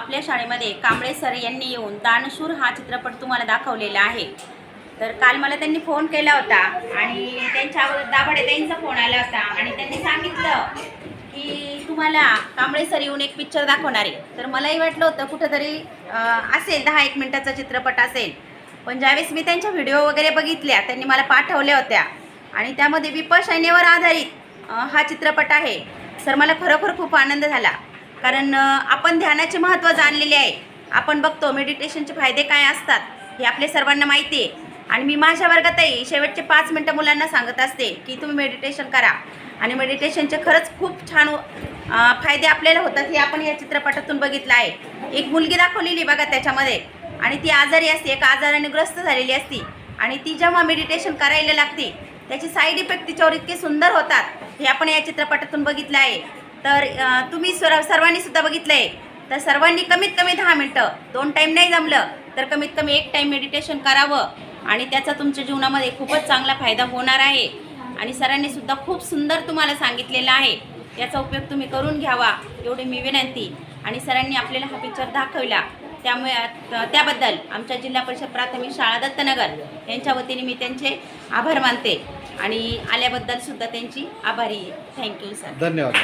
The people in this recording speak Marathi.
आपल्या शाळेमध्ये कांबळे सर यांनी येऊन दानशूर हा चित्रपट तुम्हाला दाखवलेला आहे. तर काल मला त्यांनी फोन केला होता आणि त्यांच्या अगोदर दाभाडे त्यांचा फोन आला होता आणि त्यांनी सांगितलं की तुम्हाला कांबळे सर येऊन एक पिक्चर दाखवणार आहे. तर मलाही वाटलं होतं कुठंतरी असेल दहा एक मिनटाचा चित्रपट असेल. पण ज्यावेळेस मी त्यांच्या व्हिडिओ वगैरे बघितल्या त्यांनी मला पाठवल्या होत्या. आणि त्यामध्ये विपश्यनेवर आधारित हा चित्रपट आहे. सर मला खरोखर खूप आनंद झाला. कारण आपण ध्यानाचे महत्त्व जाणलेले आहे. आपण बघतो मेडिटेशनचे फायदे काय असतात हे आपल्या सर्वांना माहिती आहे. आणि मी माझ्या वर्गातही शेवटचे पाच मिनटं मुलांना सांगत असते की तुम्ही मेडिटेशन करा. आणि मेडिटेशनचे खरंच खूप छान फायदे आपल्याला होतात हे आपण या चित्रपटातून बघितलं आहे. एक मुलगी दाखवलेली बघा त्याच्यामध्ये. आणि ती आजारी असते एक आजाराने ग्रस्त झालेली असती. आणि ती जेव्हा मेडिटेशन करायला लागते त्याचे साईड इफेक्ट तिच्यावर इतके सुंदर होतात हे आपण या चित्रपटातून बघितलं आहे. तर तुम्ही सर सर्वांनी सुद्धा बघितलं आहे तर सर्वांनी कमीत कमी दहा मिनटं दोन टाईम नाही जमलं तर कमीत कमी एक टाईम मेडिटेशन करावं. आणि त्याचा तुमच्या जीवनामध्ये खूपच चांगला फायदा होणार आहे. आणि सरांनी सुद्धा खूप सुंदर तुम्हाला सांगितलेलं आहे. याचा उपयोग तुम्ही करून घ्यावा एवढी मी विनंती. आणि सरांनी आपल्याला हा पिक्चर दाखवला. त्यामुळे त्याबद्दल आमच्या जिल्हा परिषद प्राथमिक शाळा दत्तनगर यांच्या वतीने मी त्यांचे आभार मानते. आणि आल्याबद्दल सुद्धा त्यांची आभारी आहे. थँक्यू सर धन्यवाद.